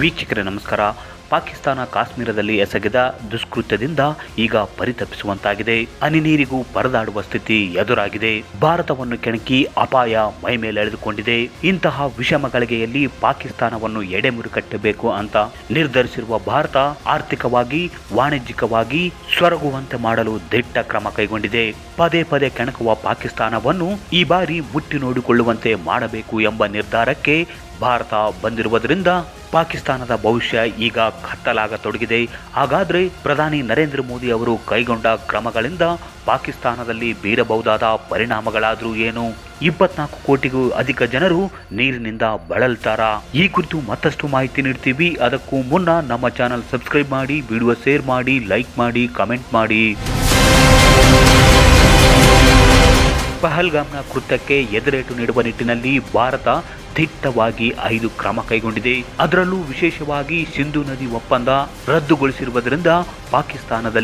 ವೀಕ್ಷಕರೇ, ನಮಸ್ಕಾರ. ಪಾಕಿಸ್ತಾನ ಕಾಶ್ಮೀರದಲ್ಲಿ ಎಸಗಿದ ದುಷ್ಕೃತ್ಯದಿಂದ ಈಗ ಪರಿತಪಿಸುವಂತಾಗಿದೆ. ಹನಿ ನೀರಿಗೂ ಪರದಾಡುವ ಸ್ಥಿತಿ ಎದುರಾಗಿದೆ. ಭಾರತವನ್ನು ಕೆಣಕಿ ಅಪಾಯ ಮೈ ಮೇಲೆ ಎಳೆದುಕೊಂಡಿದೆ. ಇಂತಹ ವಿಷಮ ಗಳಿಗೆಯಲ್ಲಿ ಪಾಕಿಸ್ತಾನವನ್ನು ಎಡೆಮುರಿ ಕಟ್ಟಬೇಕು ಅಂತ ನಿರ್ಧರಿಸಿರುವ ಭಾರತ ಆರ್ಥಿಕವಾಗಿ, ವಾಣಿಜ್ಯಿಕವಾಗಿ ಸ್ವರಗುವಂತೆ ಮಾಡಲು ದಿಟ್ಟ ಕ್ರಮ ಕೈಗೊಂಡಿದೆ. ಪದೇ ಪದೇ ಕೆಣಕುವ ಪಾಕಿಸ್ತಾನವನ್ನು ಈ ಬಾರಿ ಮುಟ್ಟಿ ನೋಡಿಕೊಳ್ಳುವಂತೆ ಮಾಡಬೇಕು ಎಂಬ ನಿರ್ಧಾರಕ್ಕೆ ಭಾರತ ಬಂದಿರುವುದರಿಂದ ಪಾಕಿಸ್ತಾನದ ಭವಿಷ್ಯ ಈಗ ಕತ್ತಲಾಗತೊಡಗಿದೆ. ಹಾಗಾದರೆ ಪ್ರಧಾನಿ ನರೇಂದ್ರ ಮೋದಿ ಅವರು ಕೈಗೊಂಡ ಕ್ರಮಗಳಿಂದ ಪಾಕಿಸ್ತಾನದಲ್ಲಿ ಬೀರಬಹುದಾದ ಪರಿಣಾಮಗಳಾದರೂ ಏನು? ಇಪ್ಪತ್ನಾಲ್ಕು ಕೋಟಿಗೂ ಅಧಿಕ ಜನರು ನೀರಿನಿಂದ ಬಳಲ್ತಾರಾ? ಈ ಕುರಿತು ಮತ್ತಷ್ಟು ಮಾಹಿತಿ ನೀಡ್ತೀವಿ. ಅದಕ್ಕೂ ಮುನ್ನ ನಮ್ಮ ಚಾನಲ್ ಸಬ್ಸ್ಕ್ರೈಬ್ ಮಾಡಿ, ವಿಡಿಯೋ ಶೇರ್ ಮಾಡಿ, ಲೈಕ್ ಮಾಡಿ, ಕಮೆಂಟ್ ಮಾಡಿ. ಪಹಲ್ಗಾಮ್ನ ಕೃತ್ಯಕ್ಕೆ ಎದುರೇಟು ನೀಡುವ ನಿಟ್ಟಿನಲ್ಲಿ ಭಾರತ ದಿಟ್ಟವಾಗಿ ಐದು ಕ್ರಮ ಕೈಗೊಂಡಿದೆ. ಅದರಲ್ಲೂ ವಿಶೇಷವಾಗಿ ಸಿಂಧು ನದಿ ಒಪ್ಪಂದ ರದ್ದುಗೊಳಿಸಿರುವುದರಿಂದ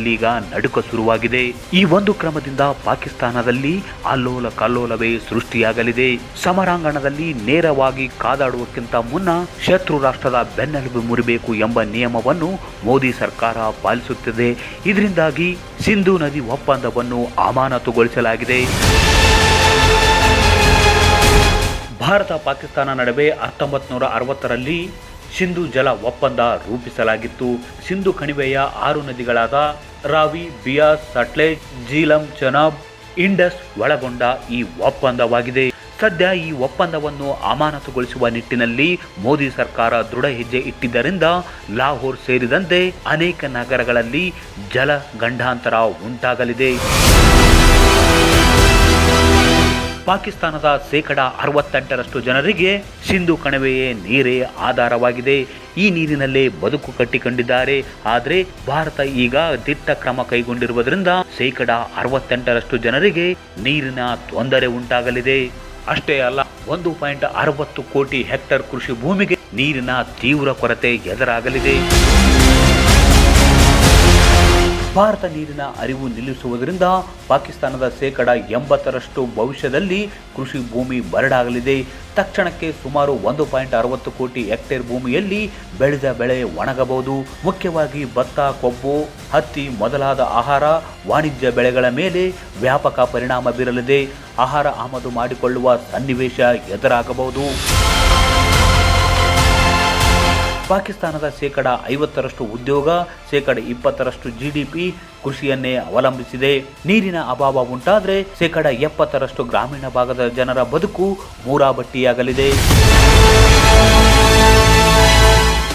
ಈಗ ನಡುಕ ಶುರುವಾಗಿದೆ. ಈ ಒಂದು ಕ್ರಮದಿಂದ ಪಾಕಿಸ್ತಾನದಲ್ಲಿ ಅಲ್ಲೋಲ ಕಲ್ಲೋಲವೇ ಸೃಷ್ಟಿಯಾಗಲಿದೆ. ಸಮರಾಂಗಣದಲ್ಲಿ ನೇರವಾಗಿ ಕಾದಾಡುವಕ್ಕಿಂತ ಮುನ್ನ ಶತ್ರು ರಾಷ್ಟ್ರದ ಬೆನ್ನೆಲುಬು ಮುರಿಬೇಕು ಎಂಬ ನಿಯಮವನ್ನು ಮೋದಿ ಸರ್ಕಾರ ಪಾಲಿಸುತ್ತಿದೆ. ಇದರಿಂದಾಗಿ ಸಿಂಧು ನದಿ ಒಪ್ಪಂದವನ್ನು ಅಮಾನತುಗೊಳಿಸಲಾಗಿದೆ. ಭಾರತ ಪಾಕಿಸ್ತಾನ ನಡುವೆ ಹತ್ತೊಂಬತ್ತು ನೂರ ಅರವತ್ತರಲ್ಲಿ ಸಿಂಧು ಜಲ ಒಪ್ಪಂದ ರೂಪಿಸಲಾಗಿತ್ತು. ಸಿಂಧು ಕಣಿವೆಯ ಆರು ನದಿಗಳಾದ ರಾವಿ ಬಿಯಾಸ್ ಸಟ್ಲೇಜ್ ಜೀಲಂ ಚನಾಬ್, ಇಂಡಸ್ ಒಳಗೊಂಡ ಈ ಒಪ್ಪಂದವಾಗಿದೆ. ಸದ್ಯ ಈ ಒಪ್ಪಂದವನ್ನು ಅಮಾನತುಗೊಳಿಸುವ ನಿಟ್ಟಿನಲ್ಲಿ ಮೋದಿ ಸರ್ಕಾರ ದೃಢ ಹೆಜ್ಜೆ ಇಟ್ಟಿದ್ದರಿಂದ ಲಾಹೋರ್ ಸೇರಿದಂತೆ ಅನೇಕ ನಗರಗಳಲ್ಲಿ ಜಲ ಗಂಡಾಂತರ ಉಂಟಾಗಲಿದೆ. ಪಾಕಿಸ್ತಾನದ ಶೇಕಡ ಅರವತ್ತೆಂಟರಷ್ಟು ಜನರಿಗೆ ಸಿಂಧು ಕಣಿವೆಯೇ ನೀರೇ ಆಧಾರವಾಗಿದೆ. ಈ ನೀರಿನಲ್ಲೇ ಬದುಕು ಕಟ್ಟಿಕೊಂಡಿದ್ದಾರೆ. ಆದರೆ ಭಾರತ ಈಗ ದಿಟ್ಟ ಕ್ರಮ ಕೈಗೊಂಡಿರುವುದರಿಂದ ಶೇಕಡ ಅರವತ್ತೆಂಟರಷ್ಟು ಜನರಿಗೆ ನೀರಿನ ತೊಂದರೆ ಉಂಟಾಗಲಿದೆ. ಅಷ್ಟೇ ಅಲ್ಲ, ಒಂದು ಪಾಯಿಂಟ್ ಅರವತ್ತು ಕೋಟಿ ಹೆಕ್ಟರ್ ಕೃಷಿ ಭೂಮಿಗೆ ನೀರಿನ ತೀವ್ರ ಕೊರತೆ ಎದುರಾಗಲಿದೆ. ಭಾರತ ನೀರಿನ ಅರಿವು ನಿಲ್ಲಿಸುವುದರಿಂದ ಪಾಕಿಸ್ತಾನದ ಶೇಕಡ ಎಂಬತ್ತರಷ್ಟು ಭವಿಷ್ಯದಲ್ಲಿ ಕೃಷಿ ಭೂಮಿ ಬರಡಾಗಲಿದೆ. ತಕ್ಷಣಕ್ಕೆ ಸುಮಾರು ಒಂದು ಪಾಯಿಂಟ್ ಅರವತ್ತು ಕೋಟಿ ಹೆಕ್ಟೇರ್ ಭೂಮಿಯಲ್ಲಿ ಬೆಳೆದ ಬೆಳೆ ಒಣಗಬಹುದು. ಮುಖ್ಯವಾಗಿ ಭತ್ತ, ಕೊಬ್ಬು, ಹತ್ತಿ ಮೊದಲಾದ ಆಹಾರ, ವಾಣಿಜ್ಯ ಬೆಳೆಗಳ ಮೇಲೆ ವ್ಯಾಪಕ ಪರಿಣಾಮ ಬೀರಲಿದೆ. ಆಹಾರ ಆಮದು ಮಾಡಿಕೊಳ್ಳುವ ಸನ್ನಿವೇಶ ಎದುರಾಗಬಹುದು. ಪಾಕಿಸ್ತಾನದ ಶೇಕಡ ಐವತ್ತರಷ್ಟು ಉದ್ಯೋಗ, ಶೇಕಡ ಇಪ್ಪತ್ತರಷ್ಟು ಜಿಡಿಪಿ ಕೃಷಿಯನ್ನೇ ಅವಲಂಬಿಸಿದೆ. ನೀರಿನ ಅಭಾವ ಉಂಟಾದರೆ ಶೇಕಡ ಎಪ್ಪತ್ತರಷ್ಟು ಗ್ರಾಮೀಣ ಭಾಗದ ಜನರ ಬದುಕು ಮೂರಾಬಟ್ಟಿಯಾಗಲಿದೆ.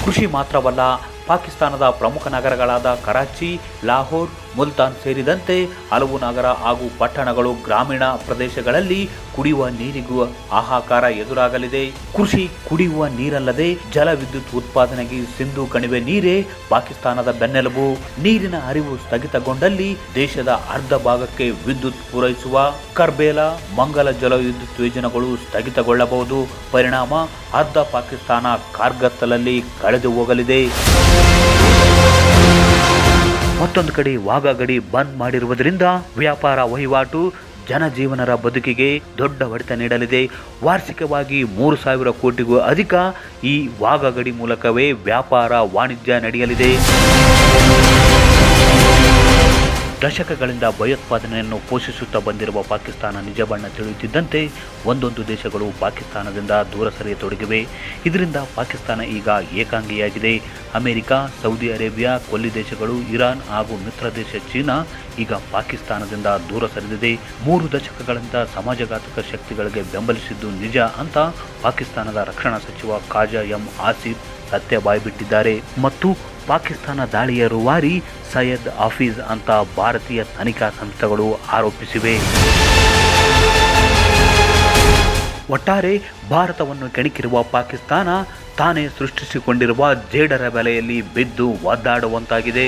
ಕೃಷಿ ಮಾತ್ರವಲ್ಲ, ಪಾಕಿಸ್ತಾನದ ಪ್ರಮುಖ ನಗರಗಳಾದ ಕರಾಚಿ, ಲಾಹೋರ್ ಮುಲ್ತಾನ್ ಸೇರಿದಂತೆ ಹಲವು ನಗರ ಹಾಗೂ ಪಟ್ಟಣಗಳು ಗ್ರಾಮೀಣ ಪ್ರದೇಶಗಳಲ್ಲಿ ಕುಡಿಯುವ ನೀರಿಗೂ ಹಾಹಾಕಾರ ಎದುರಾಗಲಿದೆ. ಕೃಷಿ ಕುಡಿಯುವ ನೀರಲ್ಲದೆ ಜಲ ವಿದ್ಯುತ್ ಉತ್ಪಾದನೆಗೆ ಸಿಂಧು ಕಣಿವೆ ನೀರೇ ಪಾಕಿಸ್ತಾನದ ಬೆನ್ನೆಲುಬು. ನೀರಿನ ಹರಿವು ಸ್ಥಗಿತಗೊಂಡಲ್ಲಿ ದೇಶದ ಅರ್ಧ ಭಾಗಕ್ಕೆ ವಿದ್ಯುತ್ ಪೂರೈಸುವ ಕರ್ಬೇಲ, ಮಂಗಲ ಜಲ ವಿದ್ಯುತ್ ಯೋಜನೆಗಳು ಸ್ಥಗಿತಗೊಳ್ಳಬಹುದು. ಪರಿಣಾಮ ಅರ್ಧ ಪಾಕಿಸ್ತಾನ ಕಾರ್ಗತ್ತಲಲ್ಲಿ ಕಳೆದು ಹೋಗಲಿದೆ ಮತ್ತೊಂದು ಕಡೆ ವಾಗ ಗಡಿ ಬಂದ್ ಮಾಡಿರುವುದರಿಂದ ವ್ಯಾಪಾರ ವಹಿವಾಟು ಜನಜೀವನರ ಬದುಕಿಗೆ ದೊಡ್ಡ ಹೊಡೆತ ನೀಡಲಿದೆ. ವಾರ್ಷಿಕವಾಗಿ ಮೂರು ಸಾವಿರ ಕೋಟಿಗೂ ಅಧಿಕ ಈ ವಾಗಗಡಿ ಗಡಿ ಮೂಲಕವೇ ವ್ಯಾಪಾರ ವಾಣಿಜ್ಯ ನಡೆಯಲಿದೆ. ದಶಕಗಳಿಂದ ಭಯೋತ್ಪಾದನೆಯನ್ನು ಪೋಷಿಸುತ್ತಾ ಬಂದಿರುವ ಪಾಕಿಸ್ತಾನ ನಿಜ ಬಣ್ಣ ತಿಳಿಯುತ್ತಿದ್ದಂತೆ ಒಂದೊಂದು ದೇಶಗಳು ಪಾಕಿಸ್ತಾನದಿಂದ ದೂರ ಸರಿಯತೊಡಗಿವೆ. ಇದರಿಂದ ಪಾಕಿಸ್ತಾನ ಈಗ ಏಕಾಂಗಿಯಾಗಿದೆ. ಅಮೆರಿಕ, ಸೌದಿ ಅರೇಬಿಯಾ, ಕೊಲ್ಲಿ ದೇಶಗಳು, ಇರಾನ್ ಹಾಗೂ ಮಿತ್ರ ದೇಶ ಚೀನಾ ಈಗ ಪಾಕಿಸ್ತಾನದಿಂದ ದೂರ ಸರಿದಿದೆ. ಮೂರು ದಶಕಗಳಿಂದ ಸಮಾಜಘಾತಕ ಶಕ್ತಿಗಳಿಗೆ ಬೆಂಬಲಿಸಿದ್ದು ನಿಜ ಅಂತ ಪಾಕಿಸ್ತಾನದ ರಕ್ಷಣಾ ಸಚಿವ ಖಾಜಾ ಎಂ ಆಸಿಫ್ ಸತ್ಯ ಬಾಯ್ಬಿಟ್ಟಿದ್ದಾರೆ. ಮತ್ತು ಪಾಕಿಸ್ತಾನ ದಾಳಿಯ ರೂವಾರಿ ಸೈಯದ್ ಹಾಫೀಜ್ ಅಂತ ಭಾರತೀಯ ತನಿಖಾ ಸಂಸ್ಥೆಗಳು ಆರೋಪಿಸಿವೆ. ಒಟ್ಟಾರೆ ಭಾರತವನ್ನು ಕೆಣಕಿರುವ ಪಾಕಿಸ್ತಾನ ತಾನೇ ಸೃಷ್ಟಿಸಿಕೊಂಡಿರುವ ಜೇಡರ ಬೆಲೆಯಲ್ಲಿ ಬಿದ್ದು ಒದ್ದಾಡುವಂತಾಗಿದೆ.